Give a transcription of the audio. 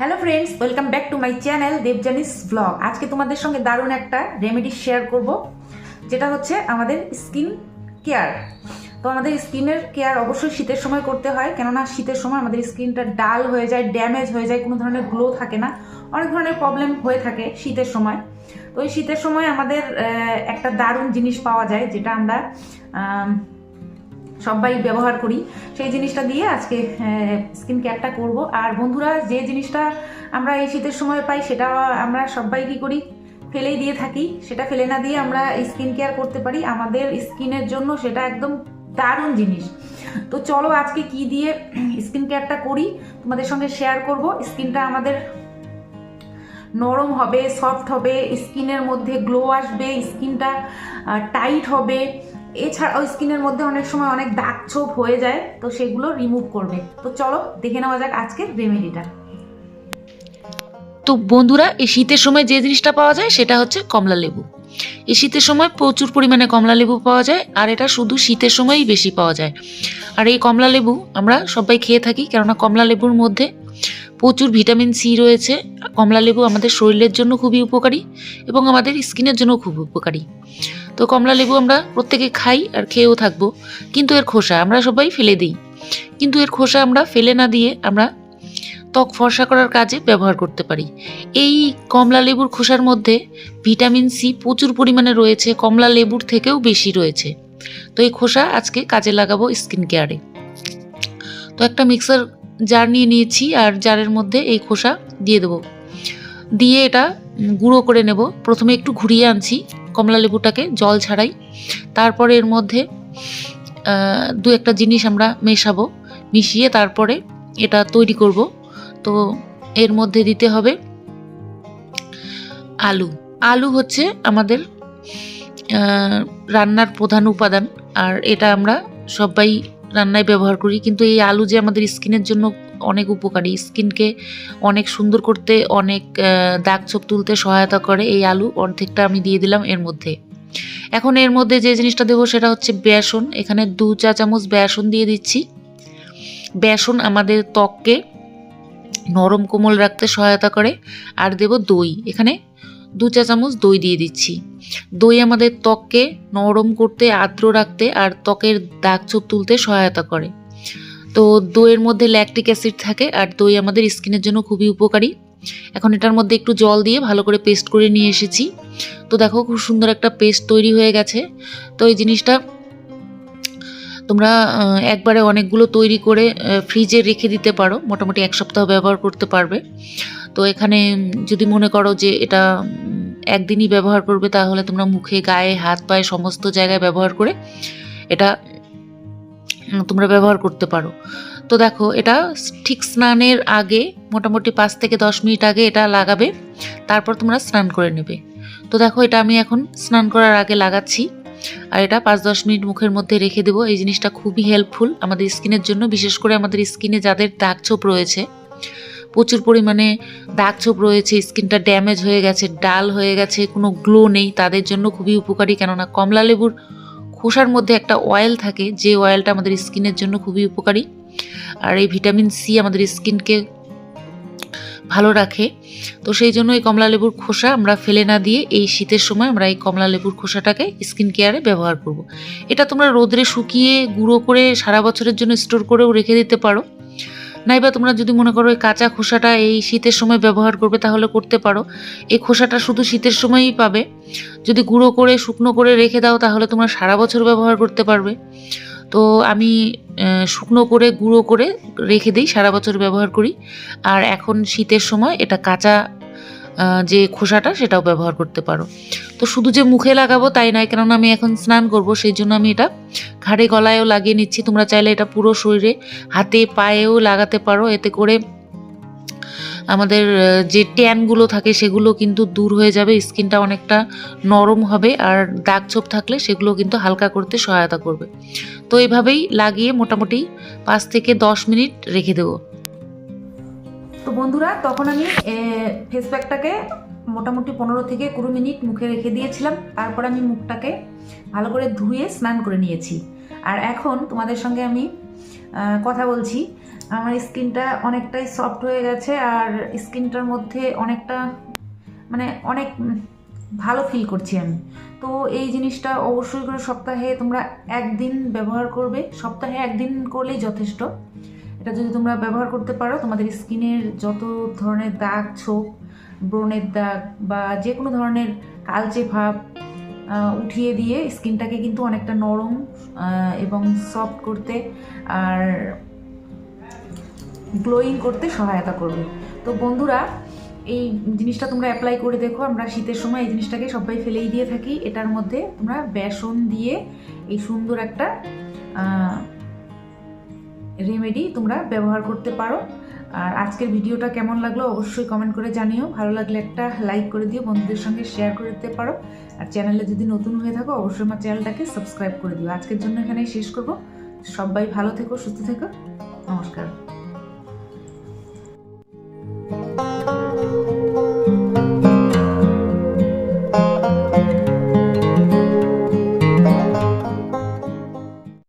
Hello friends welcome back to my channel Debjani's blog আজকে তোমাদের সঙ্গে দারুণ একটা রেমেডি শেয়ার করব যেটা হচ্ছে আমাদের স্কিন কেয়ার তো আমাদের স্কিনের কেয়ার অবশ্যই শীতের সময় করতে হয় কেননা শীতের সময় আমাদের স্কিনটা ডাল হয়ে যায় ড্যামেজ হয়ে যায় কোনো ধরনের গ্লো থাকে না অনেক ধরনের প্রবলেম হয়ে থাকে শীতের সময়। তো এই শীতের সময় আমাদের একটা দারুণ জিনিস পাওয়া যায় যেটা আমরা আম, সবাই ব্যবহার করি। সেই জিনিসটা দিয়ে আজকে স্কিন কেয়ারটা করব। আর বন্ধুরা, যে জিনিসটা আমরা এই শীতের সময় পাই, সেটা আমরা সবাই কি করি? ফেলেই দিয়ে থাকি। সেটা ফেলে না দিয়ে আমরা স্কিন কেয়ার করতে পারি। আমাদের স্কিনের জন্য সেটা একদম দারুণ জিনিস। তো চলো আজকে কি দিয়ে স্কিন কেয়ারটা করি, তোমাদের সঙ্গে শেয়ার করব। স্কিনটা আমাদের নরম হবে সফট হবে, স্কিনের মধ্যে গ্লো আসবে, স্কিনটা টাইট হবে। এছাড়াও স্কিনের মধ্যে অনেক সময় অনেক দাগ ছোপ হয়ে যায়, তো সেগুলো রিমুভ করবে। তো চলো, দেখে নেওয়া যাক আজকের রেমেডিটা তো বন্ধুরা, এই শীতের সময় যে জিনিসটা পাওয়া যায়, সেটা হচ্ছে কমলা লেবু। এই শীতের সময় প্রচুর পরিমাণে কমলা লেবু পাওয়া যায়, আর এটা শুধু শীতের সময়ই বেশি পাওয়া যায়। আর এই কমলা লেবু আমরা সবাই খেয়ে থাকি, কেননা কমলা লেবুর মধ্যে প্রচুর ভিটামিন সি রয়েছে। কমলা লেবু আমাদের শরীরের জন্য খুবই উপকারী এবং আমাদের স্কিনের জন্য খুব উপকারী। তো কমলা লেবু আমরা প্রত্যেকে খাই আর খেয়েও থাকব। কিন্তু এর খোসা আমরা সবাই ফেলে দিই। কিন্তু এর খোসা আমরা ফেলে না দিয়ে আমরা ত্বক ফর্সা করার কাজে ব্যবহার করতে পারি। এই কমলা লেবুর খোসার মধ্যে ভিটামিন সি প্রচুর পরিমাণে রয়েছে, কমলা লেবুর থেকেও বেশি রয়েছে। তো এই খোসা আজকে কাজে লাগাবো স্কিন কেয়ারে তো একটা মিক্সার জার নিয়ে নিয়েছি আর জারের মধ্যে এই খোসা দিয়ে দেবো। দিয়ে এটা গুঁড়ো করে নেব। প্রথমে একটু ঘুরিয়ে আনছি কমলা লেবুটাকে জল ছাড়াই। তারপরে এর মধ্যে দু একটা জিনিস আমরা মেশাবো। মিশিয়ে তারপরে এটা তৈরি করব। তো এর মধ্যে দিতে হবে আলু। আলু হচ্ছে আমাদের রান্নার প্রধান উপাদান। আর এটা আমরা সবাই রান্নায় ব্যবহার করি, কিন্তু এই আলু যে আমাদের স্কিনের জন্য অনেক উপকারী। স্কিনকে অনেক সুন্দর করতে, অনেক দাগ ছোপ তুলতে সহায়তা করে এই আলু। অর্ধেকটা আমি দিয়ে দিলাম এর মধ্যে। এখন এর মধ্যে যে জিনিসটা দেবো সেটা হচ্ছে বেসন। এখানে দু চা চামচ বেসন দিয়ে দিচ্ছি। বেসন আমাদের ত্বককে নরম কোমল রাখতে সহায়তা করে। আর দেব দই। এখানে দু চা চামচ দই দিয়ে দিচ্ছি। দই আমাদের ত্বককে নরম করতে, আর্দ্র রাখতে আর ত্বকের দাগ ছোপ তুলতে সহায়তা করে। তো দইয়ের মধ্যে ল্যাকটিক অ্যাসিড থাকে আর দই আমাদের স্কিনের জন্য খুবই উপকারী। এখন এটার মধ্যে একটু জল দিয়ে ভালো করে পেস্ট করে নিয়ে এসেছি। তো দেখো খুব সুন্দর একটা পেস্ট তৈরি হয়ে গেছে। তো এই জিনিসটা তোমরা একবারে অনেকগুলো তৈরি করে ফ্রিজে রেখে দিতে পারো। মোটামুটি এক সপ্তাহ ব্যবহার করতে পারবে। তো এখানে যদি মনে করো যে এটা একদিনই ব্যবহার করবে, তাহলে তোমরা মুখে, গায়ে, হাত, পায়ে সমস্ত জায়গায় ব্যবহার করে এটা তোমরা ব্যবহার করতে পারো। তো দেখো, এটা ঠিক স্নানের আগে মোটামুটি পাঁচ থেকে দশ মিনিট আগে এটা লাগাবে, তারপর তোমরা স্নান করে নেবে। তো দেখো, এটা আমি এখন স্নান করার আগে লাগাচ্ছি, আর এটা পাঁচ দশ মিনিট মুখের মধ্যে রেখে দেবো। এই জিনিসটা খুবই হেল্পফুল আমাদের স্কিনের জন্য, বিশেষ করে আমাদের স্কিনে যাদের দাগ ছোপ রয়েছে প্রচুর পরিমাণে দাগ ছোপ রয়েছে, স্কিনটা ড্যামেজ হয়ে গেছে, ডাল হয়ে গেছে, কোনো গ্লো নেই, তাদের জন্য খুবই উপকারী। কেননা কমলা লেবুর খোসার মধ্যে একটা অয়েল থাকে, যে অয়েলটা আমাদের স্কিনের জন্য খুবই উপকারী। আর এই ভিটামিন সি আমাদের স্কিনকে ভালো রাখে। তো সেই জন্য এই কমলা লেবুর খোসা আমরা ফেলে না দিয়ে এই শীতের সময় আমরা এই কমলা লেবুর খোসাটাকে স্কিন কেয়ারে ব্যবহার করব। এটা তোমরা রোদরে শুকিয়ে গুঁড়ো করে সারা বছরের জন্য স্টোর করেও রেখে দিতে পারো। নাইবা তোমরা যদি মনে করো এই কাঁচা খোসাটা এই শীতের সময় ব্যবহার করবে, তাহলে করতে পারো। এই খোসাটা শুধু শীতের সময়ই পাবে। যদি গুঁড়ো করে, শুকনো করে রেখে দাও, তাহলে তোমরা সারা বছর ব্যবহার করতে পারবে। তো আমি শুকনো করে, গুঁড়ো করে রেখে দিই, সারা বছর ব্যবহার করি। আর এখন শীতের সময় এটা কাঁচা যে খোসাটা সেটাও ব্যবহার করতে পারো। তো শুধু যে মুখে লাগাবো তাই নয়, কেননা আমি এখন স্নান করব, সেই জন্য আমি এটা ঘাড়ে গলায়ও লাগিয়ে নিচ্ছি। তোমরা চাইলে এটা পুরো শরীরে, হাতে, পায়েও লাগাতে পারো। এতে করে আমাদের যে ট্যানগুলো থাকে সেগুলো কিন্তু দূর হয়ে যাবে, স্কিনটা অনেকটা নরম হবে আর দাগ ছোপ থাকলে সেগুলো কিন্তু হালকা করতে সহায়তা করবে। তো এইভাবেই লাগিয়ে মোটামুটি পাঁচ থেকে দশ মিনিট রেখে দেবো। তো বন্ধুরা, তখন আমি ফেস প্যাকটাকে মোটামুটি পনেরো থেকে কুড়ি মিনিট মুখে রেখে দিয়েছিলাম। তারপর আমি মুখটাকে ভালো করে ধুয়ে স্নান করে নিয়েছি। আর এখন তোমাদের সঙ্গে আমি কথা বলছি। আমার স্কিনটা অনেকটাই সফট হয়ে গেছে আর স্কিনটার মধ্যে অনেকটা মানে অনেক ভালো ফিল করছি আমি। তো এই জিনিসটা অবশ্যই করে সপ্তাহে তোমরা একদিন ব্যবহার করবে। সপ্তাহে একদিন করলেই যথেষ্ট। এটা যদি তোমরা ব্যবহার করতে পারো, তোমাদের স্কিনের যত ধরনের দাগ, ছোপ, ব্রণের দাগ বা যে কোনো ধরনের কালচে ভাব উঠিয়ে দিয়ে স্কিনটাকে কিন্তু অনেকটা নরম এবং সফট করতে আর গ্লোয়িং করতে সহায়তা করবে। তো বন্ধুরা, এই জিনিসটা তোমরা অ্যাপ্লাই করে দেখো। আমরা শীতের সময় এই জিনিসটাকে সবাই ফেলেই দিয়ে থাকি। এটার মধ্যে তোমরা বেসন দিয়ে এই সুন্দর একটা রেমেডি তোমরা ব্যবহার করতে পারো। আর আজকের ভিডিওটা কেমন লাগল অবশ্যই কমেন্ট করে জানিও। ভালো লাগলে একটা লাইক করে দিও, বন্ধুদের সঙ্গে শেয়ার করে দিতে পারো। আর চ্যানেলে যদি নতুন হয়ে থাকো, অবশ্যই আমার চ্যানেলটাকে সাবস্ক্রাইব করে দিও। আজকের জন্য এখানেই শেষ করব। সবাই ভালো থেকো, সুস্থ থেকো। নমস্কার।